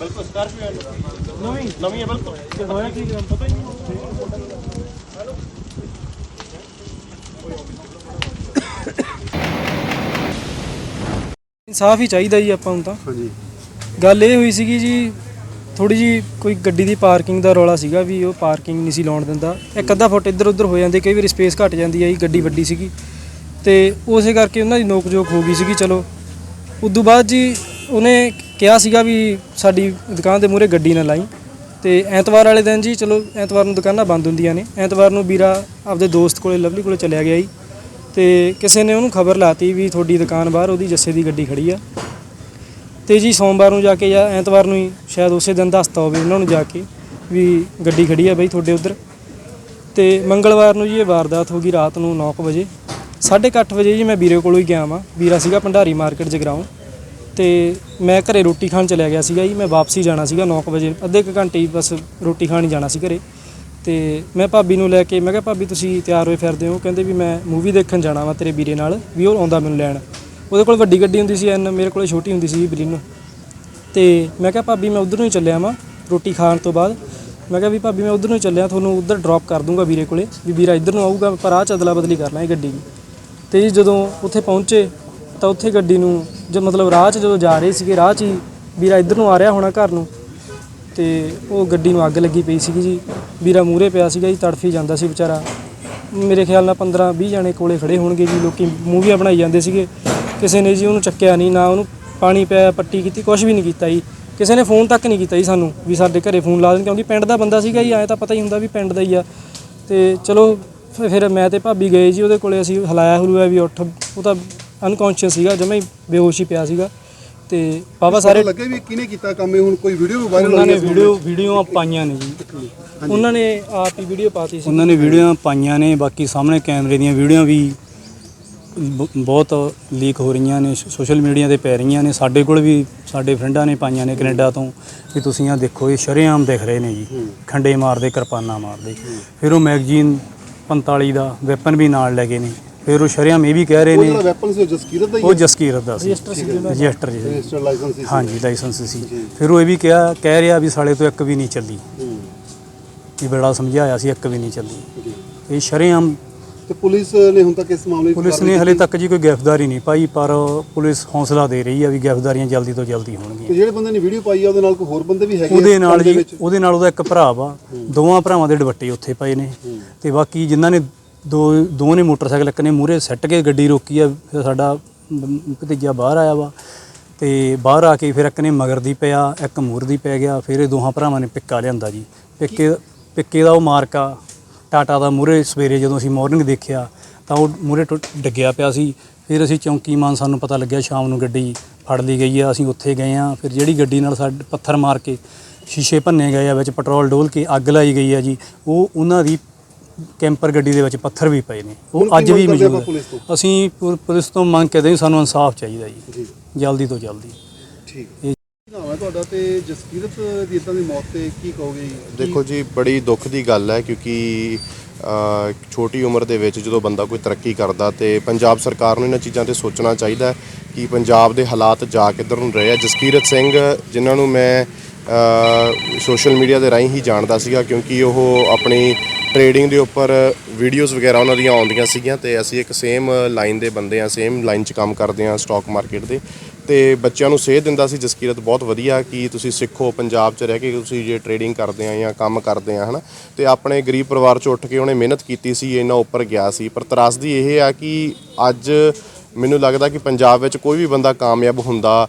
ਬਿਲਕੁਲ ਸਕਾਰਪੀਓ ਨਵੀਂ? ਨਵੀਂ ਹੈ ਬਿਲਕੁਲ। ਤੇ ਹੋਇਆ ਕੀ ਪਤਾ ਹੀ ਨਹੀਂ। ਇਨਸਾਫ ਹੀ ਚਾਹੀਦਾ ਜੀ ਆਪਾਂ ਨੂੰ ਤਾਂ। ਹਾਂਜੀ। ਗੱਲ ਇਹ ਹੋਈ ਸੀਗੀ ਜੀ ਥੋੜੀ ਜੀ ਕੋਈ ਗੱਡੀ ਦੀ ਪਾਰਕਿੰਗ ਦਾ ਰੌਲਾ ਸੀਗਾ ਵੀ ਉਹ ਪਾਰਕਿੰਗ ਨਹੀਂ ਸੀ ਲਾਉਣ ਦਿੰਦਾ। ਇੱਕ ਅੱਧਾ ਫੁੱਟ ਇੱਧਰ ਉੱਧਰ ਹੋ ਜਾਂਦੇ ਕਈ ਵਾਰੀ ਸਪੇਸ ਘਟ ਜਾਂਦੀ ਹੈ ਜੀ ਗੱਡੀ ਵੱਡੀ ਸੀਗੀ। ਤੇ ਉਸੇ ਕਰਕੇ ਉਹਨਾਂ ਦੀ ਨੋਕ ਜੋਕ ਹੋ ਗਈ ਸੀਗੀ ਚਲੋ। ਉਦੋਂ ਬਾਅਦ ਜੀ ਉਹਨੇ ਕਿਹਾ ਸੀਗਾ ਵੀ ਸਾਡੀ ਦੁਕਾਨ ਦੇ ਮੂਹਰੇ ਗੱਡੀ ਨਾ ਲਾਈ। ਤੇ ਐਤਵਾਰ ਵਾਲੇ ਦਿਨ ਜੀ, ਚਲੋ ਐਤਵਾਰ ਨੂੰ ਦੁਕਾਨਾਂ ਬੰਦ ਹੁੰਦੀਆਂ ਨੇ। ਐਤਵਾਰ ਨੂੰ ਵੀਰਾ ਆਪਦੇ ਦੋਸਤ ਕੋਲੇ, ਲਵਲੀ ਕੋਲੇ ਚਲਿਆ ਗਿਆ ਜੀ। ਤੇ ਕਿਸੇ ਨੇ ਉਹਨੂੰ ਖਬਰ ਲਾਤੀ ਵੀ ਤੁਹਾਡੀ ਦੁਕਾਨ ਬਾਹਰ, ਉਹਦੀ ਜੱਸੇ ਦੀ ਗੱਡੀ ਖੜੀ ਆ। ਤੇ ਜੀ ਸੋਮਵਾਰ ਨੂੰ ਜਾ ਕੇ ਜਾਂ ਐਤਵਾਰ ਨੂੰ ਹੀ ਸ਼ਾਇਦ ਉਸੇ ਦਿਨ ਦੱਸਤਾ ਹੋਵੇ ਉਹਨਾਂ ਨੂੰ ਜਾ ਕੇ ਵੀ ਗੱਡੀ ਖੜੀ ਆ ਬਈ ਤੁਹਾਡੇ ਉਧਰ। ਤੇ ਮੰਗਲਵਾਰ ਨੂੰ ਜੀ ਇਹ ਵਾਰਦਾਤ ਹੋ ਗਈ ਰਾਤ ਨੂੰ 9:00 ਵਜੇ। 8:30 ਵਜੇ ਜੀ ਮੈਂ ਵੀਰੇ ਕੋਲੋਂ ਹੀ ਗਿਆ ਵਾਂ। ਵੀਰਾ ਸੀਗਾ ਭੰਡਾਰੀ ਮਾਰਕੀਟ ਜਗਰਾਉਂ। ਤੇ ਮੈਂ ਘਰੇ ਰੋਟੀ ਖਾਣ ਚਲਿਆ ਗਿਆ ਸੀਗਾ ਜੀ, ਮੈਂ ਵਾਪਸੀ ਜਾਣਾ ਸੀਗਾ 9:00 ਵਜੇ, ਅੱਧੇ ਕੁ ਘੰਟੇ ਹੀ ਬਸ ਰੋਟੀ ਖਾਣ ਹੀ ਜਾਣਾ ਸੀ ਘਰੇ। ਤੇ ਮੈਂ ਭਾਬੀ ਨੂੰ ਲੈ ਕੇ, ਮੈਂ ਕਿਹਾ, ਭਾਬੀ, ਤੁਸੀਂ ਤਿਆਰ ਹੋਏ ਫਿਰਦੇ ਹੋ? ਕਹਿੰਦੇ ਵੀ ਮੈਂ ਮੂਵੀ ਦੇਖਣ ਜਾਣਾ ਵਾ ਤੇਰੇ ਵੀਰੇ ਨਾਲ, ਵੀ ਉਹ ਆਉਂਦਾ ਮੈਨੂੰ ਲੈਣ। ਉਹਦੇ ਕੋਲ ਵੱਡੀ ਗੱਡੀ ਹੁੰਦੀ ਸੀ, ਐਨ ਮੇਰੇ ਕੋਲ ਛੋਟੀ ਹੁੰਦੀ ਸੀ ਬਰੀਨ। ਤੇ ਮੈਂ ਕਿਹਾ, ਭਾਬੀ, ਮੈਂ ਉਧਰ ਨੂੰ ਹੀ ਚੱਲਿਆ ਵਾਂ ਰੋਟੀ ਖਾਣ ਤੋਂ ਬਾਅਦ। ਮੈਂ ਕਿਹਾ, ਵੀ ਭਾਬੀ, ਮੈਂ ਉਧਰ ਨੂੰ ਹੀ ਚੱਲਿਆ, ਤੁਹਾਨੂੰ ਉਧਰ ਡ੍ਰੌਪ ਕਰ ਦੂੰਗਾ ਵੀਰੇ ਕੋਲੇ, ਵੀ ਵੀਰਾ ਇੱਧਰ ਨੂੰ ਆਊਗਾ, ਪਰ ਆਹ 'ਚ ਅਦਲਾ ਬਦਲੀ ਕਰ ਲਾਂਗੇ ਗੱਡੀ ਦੀ। ਤੇ ਜਦੋਂ ਉੱਥੇ ਪਹੁੰਚੇ, ਤਾਂ ਉੱਥੇ ਗੱਡੀ ਨੂੰ ਜੋ ਮਤਲਬ ਰਾਹ 'ਚ ਜਦੋਂ ਜਾ ਰਹੇ ਸੀਗੇ, ਰਾਹ 'ਚ ਹੀ ਵੀਰਾ ਇੱਧਰ ਨੂੰ ਆ ਰਿਹਾ ਹੋਣਾ ਘਰ ਨੂੰ ਤੇ ਉਹ ਗੱਡੀ ਨੂੰ ਅੱਗ ਲੱਗੀ ਪਈ ਸੀਗੀ ਜੀ। ਵੀਰਾ ਮੂਹਰੇ ਪਿਆ ਸੀਗਾ ਜੀ, ਤੜਫੀ ਜਾਂਦਾ ਸੀ ਵਿਚਾਰਾ। ਮੇਰੇ ਖਿਆਲ ਨਾਲ 15 20 ਜਣੇ ਕੋਲੇ ਖੜੇ ਹੋਣਗੇ ਜੀ, ਲੋਕੀ ਮੂਵੀਆਂ ਬਣਾਈ ਜਾਂਦੇ ਸੀਗੇ। ਕਿਸੇ ਨੇ ਜੀ ਉਹਨੂੰ ਚੱਕਿਆ ਨਹੀਂ, ਨਾ ਉਹਨੂੰ ਪਾਣੀ ਪਿਆ, ਪੱਟੀ ਕੀਤੀ ਕੁਝ ਵੀ ਨਹੀਂ ਕੀਤਾ ਜੀ। ਕਿਸੇ ਨੇ ਫੋਨ ਤੱਕ ਨਹੀਂ ਕੀਤਾ ਜੀ ਸਾਨੂੰ ਵੀ ਸਾਡੇ ਘਰੇ ਫੋਨ ਲਾ ਦੇਣ, ਕਿਉਂਕਿ ਪਿੰਡ ਦਾ ਬੰਦਾ ਸੀਗਾ ਜੀ, ਐਂ ਤਾਂ ਪਤਾ ਹੀ ਹੁੰਦਾ ਵੀ ਪਿੰਡ ਦਾ ਹੀ ਆ। ਤੇ ਚਲੋ ਫਿਰ- ਫਿਰ ਮੈਂ ਤੇ ਭਾਬੀ ਗਏ ਜੀ ਉਹਦੇ ਕੋਲੇ, ਅਸੀਂ ਹਲਾਇਆ ਹਲੂਆ ਵੀ ਉੱਠ, ਉਹ ਤਾਂ ਅਨਕੌਂਸ਼ੀਅਸ ਸੀਗਾ ਜਮਾ ਹੀ ਬੇਹੋਸ਼ ਹੀ ਪਿਆ ਸੀਗਾ। ਤੇ ਬਾਬਾ ਸਾਰੇ ਲੱਗੇ ਵੀ ਕਿਹਨੇ ਕੀਤਾ ਕੰਮ ਇਹ? ਹੁਣ ਕੋਈ ਵੀਡੀਓ ਵਾਇਰਲ ਉਹਨਾਂ ਨੇ ਹੈ ਵੀਡੀਓ ਵੀਡੀਓਆਂ ਪਾਈਆਂ ਨੇ ਜੀ। ਉਹਨਾਂ ਨੇ ਆਪ ਹੀ ਵੀਡੀਓ ਪਾਤੀ ਸੀ। ਉਹਨਾਂ ਨੇ ਵੀਡੀਓਆਂ ਪਾਈਆਂ ਨੇ ਬਾਕੀ ਸਾਹਮਣੇ ਕੈਮਰੇ ਦੀਆਂ ਵੀਡੀਓ ਵੀ ਬ- ਬਹੁਤ ਲੀਕ ਹੋ ਰਹੀਆਂ ਨੇ ਸੋਸ਼ਲ ਮੀਡੀਆ ਤੇ ਪੈ ਰਹੀਆਂ ਨੇ। ਸਾਡੇ ਕੋਲ ਵੀ ਸਾਡੇ ਫਰੈਂਡਾਂ ਨੇ ਪਾਈਆਂ ਨੇ ਕੈਨੇਡਾ ਤੋਂ ਵੀ ਤੁਸੀਂ ਆ ਦੇਖੋ ਇਹ ਸ਼ਰੇਆਮ ਦਿਖ ਰਹੇ ਨੇ ਜੀ। ਖੰਡੇ ਮਾਰਦੇ ਕਿਰਪਾਨਾਂ ਮਾਰਦੇ। ਫਿਰ ਉਹ ਮੈਗਜ਼ੀਨ 45 ਦਾ ਵੈਪਨ ਵੀ ਨਾਲ ਲੈ ਗਏ ਨੇ। ਫਿਰ ਉਹ ਸ਼ਰੇਆਮ ਇਹ ਵੀ ਕਹਿ ਰਹੇ ਉਹ ਨੇ ਜਿਹੜਾ ਵੈਪਨ ਸੀ ਉਹ ਜਸਕੀਰਤ ਦਾ ਹੀ ਉਹ ਜਸਕੀਰਤ ਦਾ ਸੀ। ਰਜਿਸਟਰ ਸੀ ਜਿਹਦਾ। ਰਜਿਸਟਰ ਜੀ। ਰਜਿਸਟਰ ਲਾਇਸੈਂਸ ਸੀ। ਹਾਂਜੀ ਲਾਇਸੈਂਸ ਸੀ। ਫਿਰ ਉਹ ਇਹ ਵੀ ਕਿਹਾ ਕਹਿ ਰਿਹਾ ਵੀ ਸਾਲੇ ਤੋਂ ਇੱਕ ਵੀ ਨਹੀਂ ਚੱਲੀ। ਹੂੰ, ਵੀ ਬੜਾ ਸਮਝਾਇਆ ਸੀ ਇੱਕ ਵੀ ਨਹੀਂ ਚੱਲੀ। ਜੀ। ਇਹ ਸ਼ਰੇਆਮ ਤੇ ਪੁਲਿਸ ਨੇ ਹੁਣ ਤੱਕ ਇਸ ਮਾਮਲੇ ਪੁਲਿਸ ਕਾਰਵਾਈ ਨੇ ਹਲੇ ਕੀਤੀ? ਤੱਕ ਜੀ ਕੋਈ ਗ੍ਰਿਫਤਾਰੀ ਨਹੀਂ ਪਾਈ ਪਰ ਪੁਲਿਸ ਹੌਸਲਾ ਦੇ ਰਹੀ ਆ ਵੀ ਗ੍ਰਿਫਤਾਰੀਆਂ ਜਲਦੀ ਤੋਂ ਜਲਦੀ ਤੇ ਹੋਣਗੀਆਂ ਜਿਹੜੇ ਬੰਦੇ ਨੇ ਵੀਡੀਓ ਪਾਈ ਆ ਉਹਦੇ ਨਾਲ ਕੋਈ ਹੋਰ ਬੰਦੇ ਵੀ ਹੈਗੇ ਆ ਉਹਦੇ ਨਾਲ ਜੀ? ਉਹਦੇ ਨਾਲ ਉਹਦਾ ਇੱਕ ਭਰਾ ਵਾ ਦੋਵਾਂ ਭਰਾਵਾਂ ਦੇ ਦੁਪੱਟੇ ਉੱਥੇ ਪਏ ਨੇ। ਤੇ ਬਾਕੀ ਜਿਨ੍ਹਾਂ ਨੇ ਦੋ ਦੋ ਨੇ ਮੋਟਰਸਾਈਕਲ, ਇੱਕ ਨੇ ਮੂਹਰੇ ਸੱਟ ਕੇ ਗੱਡੀ ਰੋਕੀ ਆ, ਫਿਰ ਸਾਡਾ ਭਤੀਜਾ ਬਾਹਰ ਆਇਆ ਵਾ। ਤੇ ਬਾਹਰ ਆ ਕੇ ਫਿਰ ਇੱਕ ਨੇ ਮਗਰ ਦੀ ਪਿਆ, ਇੱਕ ਮੂਰ ਦੀ ਪੈ ਗਿਆ, ਫਿਰ ਇਹ ਦੋਹਾਂ ਭਰਾਵਾਂ ਨੇ ਪਿੱਕਾ ਲਿਆਂਦਾ ਜੀ। ਪਿੱਕੇ ਪਿੱਕੇ ਦਾ ਉਹ ਮਾਰਕਾ ਟਾਟਾ ਦਾ ਮੂਹਰੇ ਸਵੇਰੇ ਜਦੋਂ ਅਸੀਂ ਮਾਰਨਿੰਗ ਦੇਖਿਆ, ਤਾਂ ਉਹ ਮੂਹਰੇ ਟੁੱਟ, ਡਿੱਗਿਆ ਪਿਆ ਸੀ। ਫਿਰ ਅਸੀਂ ਚੌਂਕੀਮਾਨ ਸਾਨੂੰ ਪਤਾ ਲੱਗਿਆ ਸ਼ਾਮ ਨੂੰ ਗੱਡੀ ਫੜ ਲਈ ਗਈ ਆ, ਅਸੀਂ ਉੱਥੇ ਗਏ ਆ। ਫਿਰ ਜਿਹੜੀ ਗੱਡੀ ਨਾਲ ਸਾਡੇ, ਪੱਥਰ ਮਾਰ ਕੇ ਸ਼ੀਸ਼ੇ ਭੰਨੇ ਗਏ ਆ, ਵਿੱਚ ਪੈਟਰੋਲ ਡੋਲ ਕੇ ਅੱਗ ਲਾਈ ਗਈ ਆ ਜੀ। ਉਹ ਉਹਨਾਂ ਦੀ ਕੈਂਪਰ ਗੱਡੀ ਦੇ ਵਿੱਚ ਪੱਥਰ ਵੀ ਪਏ ਨੇ ਉਹ ਅੱਜ ਵੀ ਮੌਜੂਦ ਆਪਾਂ ਪੁਲਿਸ ਤੋਂ? ਹੈ। ਅਸੀਂ ਪੁ- ਪੁਲਿਸ ਤੋਂ ਮੰਗ ਕਰਦੇ ਹਾਂ ਸਾਨੂੰ ਇਨਸਾਫ ਚਾਹੀਦਾ ਜੀ ਜੀ ਜਲਦੀ ਤੋਂ ਜਲਦੀ ਠੀਕ ਇਹ- ਕੀ ਨਾਮ ਹੈ ਤੁਹਾਡਾ ਤੇ ਜਸਕੀਰਤ ਦੀ ਇਦਾਂ ਦੀ ਮੌਤ ਤੇ ਕੀ ਕਹੋਗੇ ਜੀ? ਦੇਖੋ ਜੀ ਬੜੀ ਦੁੱਖ ਦੀ ਗੱਲ ਹੈ ਕਿਉਂਕਿ ਅ, ਛੋਟੀ ਉਮਰ ਦੇ ਵਿੱਚ ਜਦੋਂ ਬੰਦਾ ਕੋਈ ਤਰੱਕੀ ਕਰਦਾ ਤੇ ਪੰਜਾਬ ਸਰਕਾਰ ਨੂੰ ਇਹਨਾਂ ਚੀਜ਼ਾਂ ਤੇ ਸੋਚਣਾ ਚਾਹੀਦਾ ਹੈ ਕਿ ਪੰਜਾਬ ਦੇ ਹਾਲਾਤ ਜਾ ਕਿੱਧਰ ਨੂੰ ਰਹੇ ਆ ਜਸਕੀਰਤ ਸਿੰਘ ਜਿਨ੍ਹਾਂ ਨੂੰ ਮੈਂ ਸੋਸ਼ਲ ਮੀਡੀਆ ਦੇ ਰਾਹੀਂ ਹੀ ਜਾਣਦਾ ਸੀਗਾ ਕਿਉਂਕਿ ਉਹ ਆਪਣੀ ਟ੍ਰੇਡਿੰਗ ਦੇ ਉੱਪਰ ਵੀਡੀਓਜ਼ ਵਗੈਰਾ ਉਹਨਾਂ ਦੀਆਂ ਆਉਂਦੀਆਂ ਸੀਗੀਆਂ ਤੇ ਅਸੀਂ ਇੱਕ ਸੇਮ ਲਾਈਨ ਦੇ ਬੰਦੇ ਆ ਸੇਮ ਲਾਈਨ 'ਚ ਕੰਮ ਕਰਦੇ ਆ ਸਟਾਕ ਮਾਰਕੀਟ ਦੇ। ਤੇ ਬੱਚਿਆਂ ਨੂੰ ਸੇਧ ਦਿੰਦਾ ਸੀ, ਜਸਕੀਰਤ ਬਹੁਤ ਵਧੀਆ ਕਿ ਤੁਸੀਂ ਸਿੱਖੋ, ਪੰਜਾਬ 'ਚ ਰਹਿ ਕੇ ਤੁਸੀਂ ਜੇ ਟ੍ਰੇਡਿੰਗ ਕਰਦੇ ਆ ਜਾਂ ਕੰਮ ਕਰਦੇ ਆ ਹਨਾ। ਤੇ ਆਪਣੇ ਗਰੀਬ ਪਰਿਵਾਰ 'ਚ ਉੱਠ ਕੇ ਉਹਨੇ ਮਿਹਨਤ ਕੀਤੀ ਸੀ ਇਹਨਾਂ ਉੱਪਰ ਗਿਆ ਸੀ। ਪਰ ਤਰਾਸਦੀ ਇਹ ਆ ਕਿ ਅੱਜ ਮੈਨੂੰ ਲੱਗਦਾ ਕਿ ਪੰਜਾਬ ਵਿੱਚ ਕੋਈ ਵੀ ਬੰਦਾ ਕਾਮਯਾਬ ਹੁੰਦਾ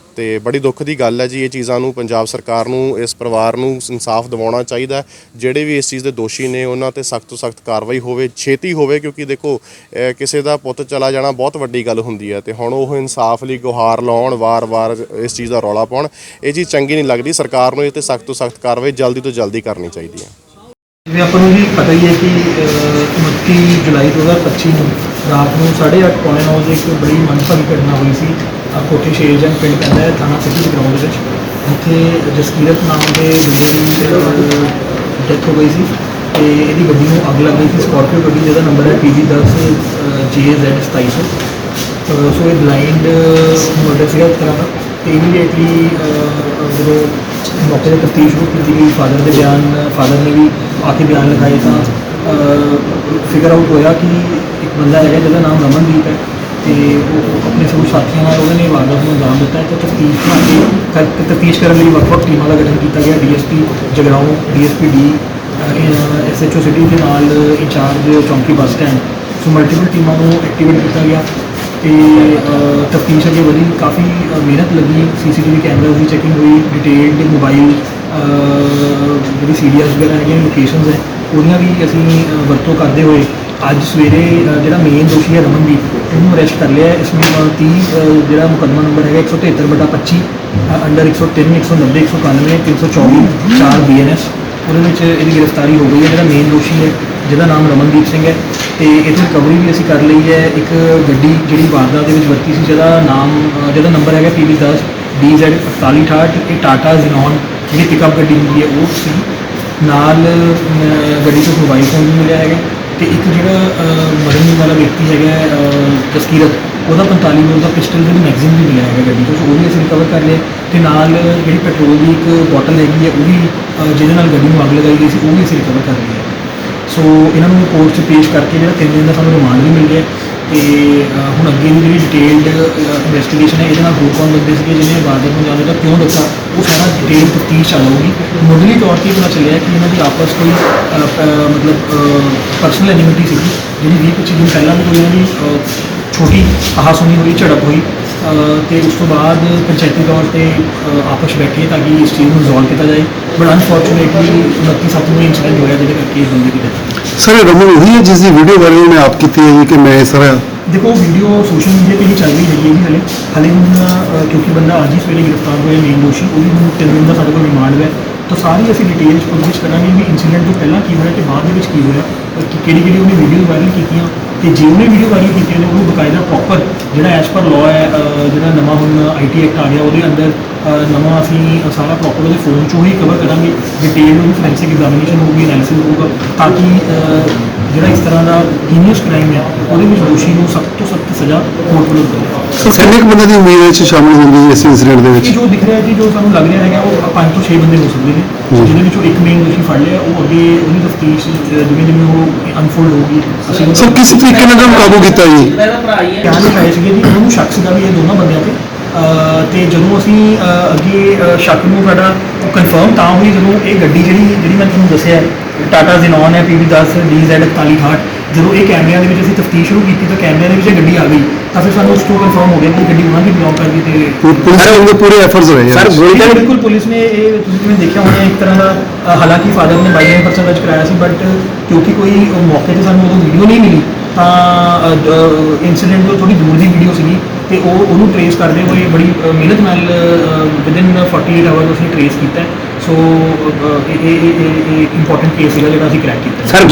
ਤੇ ਬੜੀ ਦੁੱਖ ਦੀ ਗੱਲ ਹੈ ਜੀ ਇਹ ਚੀਜ਼ਾਂ ਨੂੰ ਪੰਜਾਬ ਸਰਕਾਰ ਨੂੰ ਇਸ ਪਰਿਵਾਰ ਨੂੰ ਇਨਸਾਫ ਦਿਵਾਉਣਾ ਚਾਹੀਦਾ ਜਿਹੜੇ ਵੀ ਇਸ ਚੀਜ਼ ਦੇ ਦੋਸ਼ੀ ਨੇ ਉਹਨਾਂ ਤੇ ਸਖਤ ਤੋਂ ਸਖਤ ਕਾਰਵਾਈ ਹੋਵੇ ਛੇਤੀ ਹੋਵੇ ਕਿਉਂਕਿ ਦੇਖੋ ਕਿਸੇ ਦਾ ਪੁੱਤ ਚਲਾ ਜਾਣਾ ਬਹੁਤ ਵੱਡੀ ਗੱਲ ਹੁੰਦੀ ਹੈ ਤੇ ਹੁਣ ਉਹ ਇਨਸਾਫ ਲਈ ਗੁਹਾਰ ਲਾਉਣ ਵਾਰ-ਵਾਰ ਇਸ ਚੀਜ਼ ਦਾ ਰੌਲਾ ਪਾਉਣ ਇਹ ਚੀਜ਼ ਚੰਗੀ ਨਹੀਂ ਲੱਗਦੀ। ਸਰਕਾਰ ਨੂੰ ਇਹ ਤੇ ਸਖਤ ਤੋਂ ਸਖਤ ਕਾਰਵਾਈ ਜਲਦੀ ਤੋਂ ਜਲਦੀ ਕਰਨੀ ਚਾਹੀਦੀ ਹੈ। ਜਿਵੇਂ ਆਪਾਂ ਨੂੰ ਜੀ ਪਤਾ ਹੀ ਹੈ ਕਿ ਅਹ, 29 ਜੁਲਾਈ 2025 ਨੂੰ ਰਾਤ ਨੂੰ 8:30 ਪੌਣੇ 9 ਵਜੇ ਇੱਕ ਬੜੀ ਮੰਦਭਾਗੀ ਘਟਨਾ ਹੋਈ ਸੀ। ਕੋਠੀ ਸ਼ੇਰਜੰਗ ਪਿੰਡ ਪੈਂਦਾ ਹੈ, ਥਾਣਾ ਸਿਟੀ ਦੇ ਗਰਾਊਂਡ ਵਿੱਚ। ਜਿੱਥੇ ਜਸਕੀਰਤ ਨਾਮ ਦੇ ਬੰਦੇ ਦੀ ਡੈਥ ਹੋ ਗਈ ਸੀ ਤੇ ਇਹਦੀ ਗੱਡੀ ਨੂੰ ਅੱਗ ਲੱਗ ਗਈ ਸੀ। ਸਕਾਰਪੀਓ ਗੱਡੀ, ਜਿਹਦਾ ਨੰਬਰ ਹੈ PV10 JZ 2700 ਅਹ ਸੋ। ਇਹ ਬਲਾਈਂਡ ਮਰਡਰ ਸੀਗਾ ਇੱਕ ਤਰ੍ਹਾਂ ਦਾ। ਤੇ ਇਮੀਡੀਏਟਲੀ ਜਦੋਂ ਮੌਕੇ ਤੇ ਤਫਤੀਸ਼ ਸ਼ੁਰੂ ਕੀਤੀ ਗਈ ਫਾਦਰ ਦੇ ਬਿਆਨ ਫਾਦਰ ਨੇ ਵੀ ਆ ਕੇ ਬਿਆਨ ਲਿਖਾਏ ਤਾਂ ਫਿਗਰ ਆਊਟ ਹੋਇਆ ਕਿ ਇੱਕ ਬੰਦਾ ਹੈਗਾ ਜਿਹਦਾ ਨਾਮ ਰਮਨਦੀਪ ਹੈ। ਤੇ ਉਹ ਆਪਣੇ ਸਭ ਸਾਥੀਆਂ ਨਾਲ ਉਹਨਾਂ ਨੇ ਵਾਰਦਾਤ ਨੂੰ ਅੰਜਾਮ ਦਿੱਤਾ ਹੈ ਤੇ ਤਫਤੀਸ਼ ਬਣਾ ਕੇ ਤਫਤੀਸ਼ ਕਰਨ ਲਈ ਵੱਖ-ਵੱਖ ਟੀਮਾਂ ਦਾ ਗਠਨ ਕੀਤਾ ਗਿਆ। DSP Jagraon, DSP D SHO city ਦੇ ਨਾਲ ਇੰਚਾਰਜ ਚੌਂਕੀ ਬੱਸ ਸਟੈਂਡ। ਸੋ ਮਲਟੀਪਲ ਟੀਮਾਂ ਨੂੰ ਐਕਟੀਵੇਟ ਕੀਤਾ ਗਿਆ ਤੇ ਤਫਤੀਸ਼ ਅੱਗੇ ਵਧੀ। ਕਾਫੀ ਮਿਹਨਤ ਲੱਗੀ। ਸੀਸੀਟੀਵੀ ਕੈਮਰਾਜ਼ ਦੀ ਚੈਕਿੰਗ ਹੋਈ। ਡਿਟੇਲਡ ਮੋਬਾਈਲ ਜਿਹੜੀ ਸੀਡੀਐਸ ਵਗੈਰਾ ਹੈਗੀਆਂ ਲੋਕੇਸ਼ਨਸ ਹੈ, ਉਹਦੀਆਂ ਵੀ ਅਸੀਂ ਵਰਤੋਂ ਕਰਦੇ ਹੋਏ ਅੱਜ ਸਵੇਰੇ ਅ, ਜਿਹੜਾ ਮੇਨ ਦੋਸ਼ੀ ਹੈ ਰਮਨਦੀਪ ਉਹਨੂੰ ਅਰੈਸਟ ਕਰ ਲਿਆ ਹੈ। ਇਸ ਵਿੱਚ 30 ਅ, ਜਿਹੜਾ ਮੁਕੱਦਮਾ ਨੰਬਰ ਹੈਗਾ 173 ਬਟਾ 25 ਅੰਡਰ 103 190 191 324 4 ਬੀਐਨਐਸ ਉਹਦੇ ਵਿੱਚ ਇਹਦੀ ਗ੍ਰਿਫਤਾਰੀ ਹੋ ਗਈ ਹੈ। ਜਿਹੜਾ ਮੇਨ ਦੋਸ਼ੀ ਹੈ ਜਿਹਦਾ ਨਾਮ ਰਮਨਦੀਪ ਸਿੰਘ ਹੈ। ਤੇ ਇਹਦੀ ਰਿਕਵਰੀ ਵੀ ਅਸੀਂ ਕਰ ਲਈ ਹੈ। ਇੱਕ ਗੱਡੀ ਜਿਹੜੀ ਵਾਰਦਾਤ ਦੇ ਵਿੱਚ ਵਰਤੀ ਸੀ ਜਿਹਦਾ ਨਾਮ ਅ, ਜਿਹਦਾ ਨੰਬਰ ਹੈਗਾ PB10 DZ 4868 ਇਹ ਟਾਟਾ ਜ਼ਿਨੋਨ ਜਿਹੜੀ ਪਿਕਅਪ ਗੱਡੀ ਹੁੰਦੀ ਹੈ ਉਹ ਸੀ। ਨਾਲ ਅ, ਗੱਡੀ ਤੋਂ ਮੋਬਾਈਲ ਫੋਨ ਵੀ ਮਿਲਿਆ ਹੈਗਾ। ਤੇ ਇੱਕ ਜਿਹੜਾ ਮਰਨ ਵਾਲਾ ਵਿਅਕਤੀ ਹੈਗਾ ਅ, ਜਸਕੀਰਤ ਉਹਦਾ 45 ਬੋਰ ਦਾ ਪਿਸਟਲ ਦੀ ਮੈਗਜ਼ੀਨ ਵੀ ਮਿਲਿਆ ਹੈਗਾ ਗੱਡੀ ਤੋਂ ਸੋ ਉਹ ਵੀ ਅਸੀਂ ਰਿਕਵਰ ਕਰ ਲਿਆ। ਤੇ ਨਾਲ ਜਿਹੜੀ ਪੈਟਰੋਲ ਦੀ ਇੱਕ ਬੋਟਲ ਹੈਗੀ ਹੈ ਉਹ ਵੀ ਜਿਹਦੇ ਨਾਲ ਗੱਡੀ ਨੂੰ ਅੱਗ ਲਗਾਈ ਗਈ ਸੀ ਉਹ ਵੀ ਅਸੀਂ ਰਿਕਵਰ ਕਰ ਲਈ ਸੋ ਇਹਨਾਂ ਨੂੰ ਕੋਰਟ 'ਚ ਪੇਸ਼ ਕਰਕੇ ਜਿਹੜਾ ਤਿੰਨ ਦਿਨ ਦਾ ਸਾਨੂੰ ਰਿਮਾਂਡ ਵੀ ਮਿਲ ਗਿਆ। ਤੇ ਹੁਣ ਅੱਗੇ ਦੀ ਜਿਹੜੀ ਡਿਟੇਲਡ ਇਨਵੈਸਟੀਗੇਸ਼ਨ ਹੈ ਇਹਦੇ ਨਾਲ ਹੋਰ ਕੌਣ ਬੰਦੇ ਸੀਗੇ ਜਿਹਨੇ ਵਾਰਦਾਤ ਨੂੰ ਜਾਣਦਾ ਕਿਉਂ ਦਿੱਤਾ ਉਹ ਸਾਰਾ ਡਿਟੇਲ ਤਫਤੀਸ਼ ਚੱਲ ਮੁੱਢਲੀ ਤੌਰ ਤੇ ਪਤਾ ਚੱਲਿਆ ਕਿ ਇਹਨਾਂ ਦੀ ਆਪਸ ਕੋਈ ਅ, ਪ- ਮਤਲਬ ਪਰਸਨਲ ਐਨਿਮਿਟੀ ਸੀਗੀ ਜਿਹੜੀ 20 25 ਦਿਨ ਪਹਿਲਾਂ ਵੀ ਕੋਈ ਇਹਨਾਂ ਦੀ ਅ, ਛੋਟੀ ਆਹਾਸੁਣੀ ਹੋਈ ਝੜਪ ਹੋਈ ਅ, ਤੇ ਉਸ ਤੋਂ ਬਾਅਦ ਪੰਚਾਇਤੀ ਤੌਰ ਤੇ ਅ, ਆਪਸ 'ਚ ਬੈਠੇ ਤਾਂ ਕਿ ਇਸ ਚੀਜ਼ ਨੂੰ ਰਿਜ਼ੋਲਵ ਕੀਤਾ ਜਾਏ। ਬਟ ਅਨਫੋਰਚੂਨੇਟਲੀ 29 ਸੱਤ ਨੂੰ ਇੰਸੀਡੈਂਟ ਹੋਇਆ ਜਿਹਦੇ ਕਰਕੇ ਇਸ ਬੰਦੇ ਦੀ death ਸਰ ਇਹ ਰਮਨ ਉਹੀ ਹੈ ਜਿਸ ਦੀ ਵੀਡੀਓ ਵਾਇਰਲ ਉਹਨੇ ਆਪ ਕੀਤੀ ਹੈ ਜੀ ਕਿ ਮੈਂ ਇਸ ਤਰ੍ਹਾਂ ਦੇਖੋ ਵੀਡੀਓ ਸੋਸ਼ਲ ਮੀਡੀਆ ਤੇ ਹੀ ਚੱਲ ਰਹੀ ਹੈਗੀ ਹੈ ਜੀ ਹਲੇ। ਹਲੇ ਹੁਣ ਕਿਉਂਕਿ ਬੰਦਾ ਅੱਜ ਹੀ ਸਵੇਰੇ ਗ੍ਰਿਫਤਾਰ ਹੋਇਆ ਮੇਨ ਦੋਸ਼ੀ, ਉਹ ਵੀ ਹੁਣ ਤਿੰਨ ਦਿਨ ਦਾ ਸਾਡੇ ਕੋਲ ਰਿਮਾਂਡ ਹੈ। ਤਾਂ ਸਾਰੀ ਅਸੀਂ ਡਿਟੇਲ ਚ ਪੁੱਛਗਿੱਛ ਕਰਾਂਗੇ ਵੀ ਇਨਸੀਡੈਂਟ ਤੋਂ ਪਹਿਲਾਂ ਕੀ ਹੋਇਆ ਤੇ ਬਾਅਦ ਦੇ ਵਿੱਚ ਕੀ ਹੋਇਆ ਕਿ ਕਿਹੜੀ ਕਿਹੜੀ ਉਹਨੇ ਵੀਡੀਓ ਵਾਇਰਲ ਕੀਤੀਆਂ। ਤੇ ਜੇ ਉਹਨੇ ਵੀਡੀਓ ਵਾਇਰਲ ਕੀਤੀਆਂ ਨੇ, ਉਹਨੂੰ ਬਕਾਇਦਾ ਪ੍ਰੋਪਰ ਜਿਹੜਾ ਐਸ ਪਰ ਲਾਅ ਹੈ ਜਿਹੜਾ ਨਵਾਂ ਹੁਣ ਆਈਟੀ ਐਕਟ ਆ ਗਿਆ, ਉਹਦੇ ਅੰਦਰ ਨਵਾਂ ਅਸੀਂ ਸਾਰਾ ਪ੍ਰੋਪਰ ਉਹਦੇ ਫੋਨ ਚੋਂ ਹੀ ਕਵਰ ਕਰਾਂਗੇ। ਡਿਟੇਲ ਉਹਦੀ ਫੋਰੈਂਸਿਕ ਐਗਜ਼ਾਮੀਨੇਸ਼ਨ ਹੋਊਗੀ ਐਨਾਲਿਸਿਸ ਹੋਊਗਾ, ਤਾਂ ਕਿ ਜਿਹੜਾ ਇਸ ਤਰ੍ਹਾਂ ਦਾ ਹੀਨੀਅਸ ਕ੍ਰਾਈਮ ਹੈ ਉਹਦੇ ਵਿੱਚ ਦੋਸ਼ੀ ਨੂੰ ਸਖਤ ਤੋਂ ਸਖਤ ਸਜ਼ਾ ਕੋਰਟ ਵੱਲੋਂ ਮਿਲੇ ਸਰ ਕਿੰਨੇ ਕੁ ਬੰਦੇ ਦੀ ਉਮੀਦ ਵਿੱਚ ਸ਼ਾਮਲ ਹੁੰਦੀ ਹੈ ਇਸ ਇਨਸੀਡੈਂਟ ਦੇ ਵਿੱਚ? ਜੋ ਦਿਖ ਰਿਹਾ ਜੀ ਜੋ ਸਾਨੂੰ ਲੱਗ ਰਿਹਾ ਹੈਗਾ ਉਹ ਪੰਜ ਤੋਂ 6 ਬੰਦੇ ਹੋ ਸਕਦੇ ਨੇ ਜਿਹਦੇ ਵਿੱਚੋਂ ਇੱਕ ਮੇਨ ਦੋਸ਼ੀ ਫੜ ਲਿਆ ਉਹ ਅੱਗੇ ਉਹਦੀ ਤਫਤੀਸ਼ ਜਿਵੇਂ ਜਿਵੇਂ ਉਹ ਅਨਫੋਲਡ ਹੋਊਗੀ ਅਸੀਂ ਉਹਨੂੰ- ਸਰ ਕਿਸ ਤਰੀਕੇ ਨਾਲ ਉਹਨੂੰ ਕਾਬੂ ਕੀਤਾ ਜੀ? ਬਿਆਨ ਲਿਖਾਏ ਸੀਗੇ ਜੀ ਉਹਨੂੰ ਸ਼ੱਕ ਸੀਗਾ ਵੀ ਇਹ ਦੋਨਾਂ ਬੰਦਿਆਂ ਤੇ ਤੇ ਜਦੋਂ ਅਸੀਂ ਅੱਗੇ ਸ਼ੱਕ ਨੂੰ ਸਾਡਾ ਕਨਫਰਮ ਤਾਂ ਹੋਈ ਜਦੋਂ ਇਹ ਗੱਡੀ ਜਿਹੜੀ ਜਿਹੜੀ ਮੈਂ ਤੁਹਾਨੂੰ ਦੱਸਿਆ ਟਾਟਾ ਜ਼ਿਨੋਨ ਹੈ PV10 DZ 4168 ਜਦੋਂ ਇਹ ਕੈਮਰਿਆਂ ਦੇ ਵਿੱਚ ਅਸੀਂ ਤਫਤੀਸ਼ ਸ਼ੁਰੂ ਕੀਤੀ ਤਾਂ ਕੈਮਰਿਆਂ ਦੇ ਵਿੱਚ ਇਹ ਗੱਡੀ ਆ ਗਈ। ਤਾਂ ਫਿਰ ਸਾਨੂੰ ਉਸ ਤੋਂ ਕਨਫਰਮ ਹੋ ਗਿਆ ਕਿ ਗੱਡੀ ਉਹਨਾਂ ਦੀ ਬਿਲੋਂਗ ਕਰਦੀ ਤੇ ਪੁਲਿਸ ਦੇ ਪੂਰੇ ਐਫਰਟਸ ਹੋਏ ਯਾਰ ਜੀ, ਬਿਲਕੁਲ ਪੁਲਿਸ ਨੇ ਇਹ ਤੁਸੀਂ ਜਿਵੇਂ ਦੇਖਿਆ ਹੋਣਾ ਇੱਕ ਤਰ੍ਹਾਂ ਦਾ ਹਾਲਾਂਕਿ ਫਾਦਰ ਨੇ ਬਾਈ ਪਰਸਨ ਦਰਜ ਕਰਾਇਆ ਸੀ ਬਟ ਕਿਉਂਕਿ ਕੋਈ ਮੌਕੇ ਤੇ ਸਾਨੂੰ ਉਦੋਂ ਵੀਡੀਓ ਨਹੀਂ ਮਿਲੀ ਤਾਂ ਇਨਸੀਡੈਂਟ ਤੋਂ ਥੋੜੀ ਦੂਰ ਦੀ ਵੀਡੀਓ ਸੀਗੀ ਤੇ ਉਹ ਉਹਨੂੰ ਟਰੇਸ ਕਰਦੇ ਹੋਏ ਬੜੀ ਮਿਹਨਤ ਨਾਲ ਵਿਦਿਨ 48 ਆਵਰ ਅਸੀਂ ਟਰੇਸ ਕੀਤਾ ਸੋ ਇਹ ਇਹ ਇੰਪੋਰਟੈਂਟ ਕੇਸ ਸੀਗਾ ਜਿਹੜਾ ਅਸੀਂ ਕ੍ਰੈਕ ਕੀਤਾ। ਸਰ